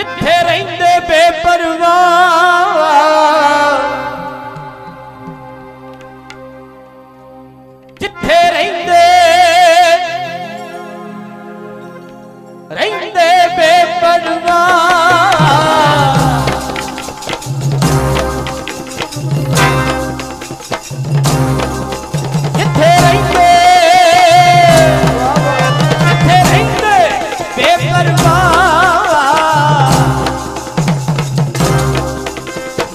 ਜਿੱਥੇ ਰਹਿੰਦੇ ਬੇਪਰਵਾਹ ਜਿੱਥੇ ਰਹਿੰਦੇ ਰਹਿੰਦੇ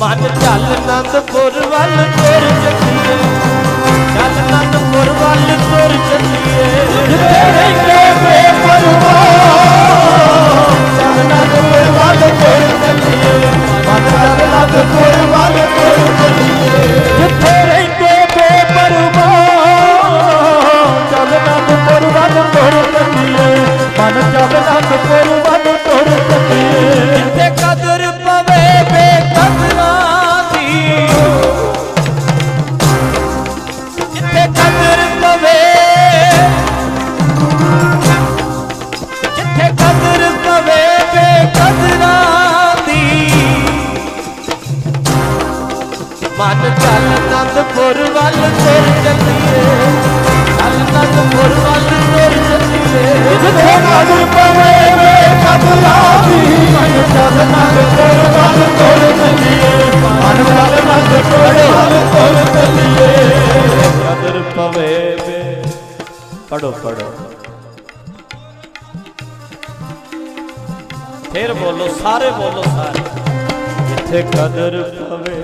ਮਨ ਚੱਲ ਨੰਦਪੁਰ ਵੱਲ ਤੁਰ ਚੱਲੀਏ ਚੱਲ ਨੰਦਪੁਰ ਵੱਲ ਤੁਰ ਚੱਲੀਏ ਜਿੱਥੇ ਰਹਿੰਦੇ ਬੇਪਰਵਾਹ ਚੱਲ ਨੰਦਪੁਰ ਵੱਲ ਤੁਰ ਚੱਲੀਏ ਮਨ ਚੱਲ ਨੰਦਪੁਰ ਵੱਲ ਤੁਰ ਚੱਲੀਏ ਜਿੱਥੇ ਰਹਿੰਦੇ ਬੇਪਰਵਾਹ ਚੱਲ ਨੰਦਪੁਰ ਵੱਲ ਤੁਰ ਚੱਲੀਏ ਮਨ ਚੱਲ ਨੰਦਪੁਰ ਵੱਲ ਨੰਦਪੁਰ ਵੱਲ ਤੁਰ ਚੱਲੀਏ ਚੱਲ ਨੰਦਪੁਰ ਵੱਲ ਤੁਰ ਚੱਲੀਏ ਜਿੱਥੇ ਕਦਰ ਪਵੇ ਬੇਕਦਰਾਂ ਦੀ। ਮਨ ਚੱਲ ਨੰਦਪੁਰ ਵੱਲ ਤੁਰ ਚੱਲੀਏ ਮਨ ਚੱਲ ਨੰਦਪੁਰ ਵੱਲ ਤੁਰ ਚੱਲੀਏ ਕਦਰ ਪਵੇ ਬੇ ਪੜੋ ਪੜੋ ਫਿਰ ਬੋਲੋ ਸਾਰੇ ਬੋਲੋ ਸਾਰੇ। ਜਿੱਥੇ ਕਦਰ ਪਵੇ।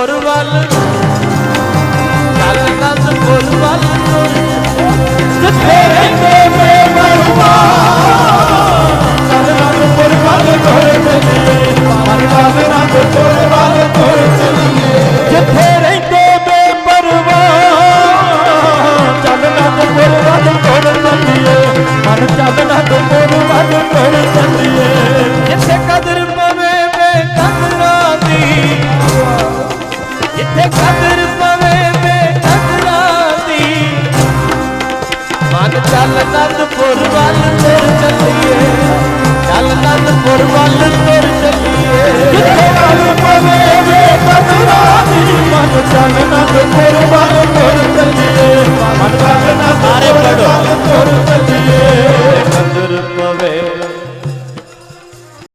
ভোরবেলা நடந்து பொறுவாள்